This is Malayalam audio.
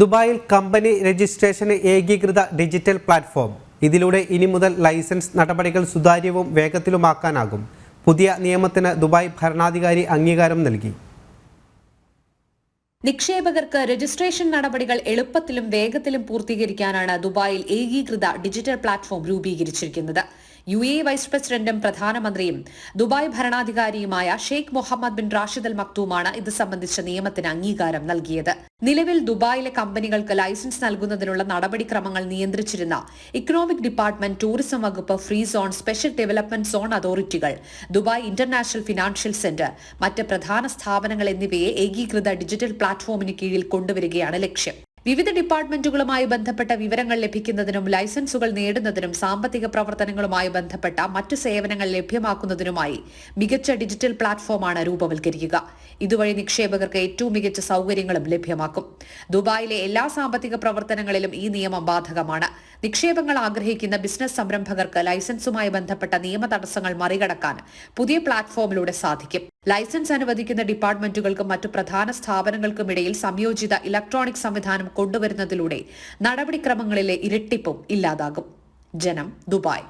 ദുബായിൽ കമ്പനി രജിസ്ട്രേഷന് ഏകീകൃത ഡിജിറ്റൽ പ്ലാറ്റ്ഫോം. ഇതിലൂടെ ഇനി മുതൽ ലൈസൻസ് നടപടികൾ സുതാര്യവും വേഗത്തിലുമാക്കാനാകും. പുതിയ നിയമത്തിന് ദുബായ് ഭരണാധികാരി അംഗീകാരം നൽകി. നിക്ഷേപകർക്ക് രജിസ്ട്രേഷൻ നടപടികൾ എളുപ്പത്തിലും വേഗത്തിലും പൂർത്തീകരിക്കാനാണ് ദുബായിൽ ഏകീകൃത ഡിജിറ്റൽ പ്ലാറ്റ്ഫോം രൂപീകരിച്ചിരിക്കുന്നത്. യു എ വൈസ് പ്രസിഡന്റും പ്രധാനമന്ത്രിയും ദുബായ് ഭരണാധികാരിയുമായ ഷെയ്ഖ് മുഹമ്മദ് ബിൻ റാഷിദ് അൽ മക്തൂമാണ് ഇത് സംബന്ധിച്ച നിയമത്തിന് അംഗീകാരം നൽകിയത്. നിലവിൽ ദുബായിലെ കമ്പനികൾക്ക് ലൈസൻസ് നൽകുന്നതിനുള്ള നടപടിക്രമങ്ങൾ നിയന്ത്രിച്ചിരുന്ന ഇക്കണോമിക് ഡിപ്പാർട്ട്മെന്റ് ടൂറിസം വകുപ്പ് free zone special development zone അതോറിറ്റികൾ Dubai international financial centre മറ്റ് പ്രധാന സ്ഥാപനങ്ങൾ എന്നിവയെ ഏകീകൃത ഡിജിറ്റൽ പ്ലാറ്റ്ഫോമിന് കീഴിൽ കൊണ്ടുവരികയാണ് ലക്ഷ്യം. വിവിധ ഡിപ്പാർട്ട്മെന്റുകളുമായി ബന്ധപ്പെട്ട വിവരങ്ങൾ ലഭിക്കുന്നതിനും ലൈസൻസുകൾ നേടുന്നതിനും സാമ്പത്തിക പ്രവർത്തനങ്ങളുമായി ബന്ധപ്പെട്ട മറ്റ് സേവനങ്ങൾ ലഭ്യമാക്കുന്നതിനുമായി മികച്ച ഡിജിറ്റൽ പ്ലാറ്റ്ഫോമാണ് രൂപവൽക്കരിക്കുക. ഇതുവഴി നിക്ഷേപകർക്ക് ഏറ്റവും മികച്ച സൗകര്യങ്ങളും ലഭ്യമാക്കും. ദുബായിലെ എല്ലാ സാമ്പത്തിക പ്രവർത്തനങ്ങളിലും ഈ നിയമം ബാധകമാണ്. നിക്ഷേപങ്ങൾ ആഗ്രഹിക്കുന്ന ബിസിനസ് സംരംഭകർക്ക് ലൈസൻസുമായി ബന്ധപ്പെട്ട നിയമ തടസ്സങ്ങൾ മറികടക്കാൻ പുതിയ പ്ലാറ്റ്ഫോമിലൂടെ സാധിക്കും. ലൈസൻസ് അനുവദിക്കുന്ന ഡിപ്പാർട്ട്മെന്റുകൾക്കും മറ്റു പ്രധാന സ്ഥാപനങ്ങൾക്കും ഇടയിൽ സംയോജിത ഇലക്ട്രോണിക് സംവിധാനം കൊണ്ടുവരുന്നതിലൂടെ നടപടിക്രമങ്ങളിലെ ഇരട്ടിപ്പും ഇല്ലാതാകും. ജനം ദുബായ്.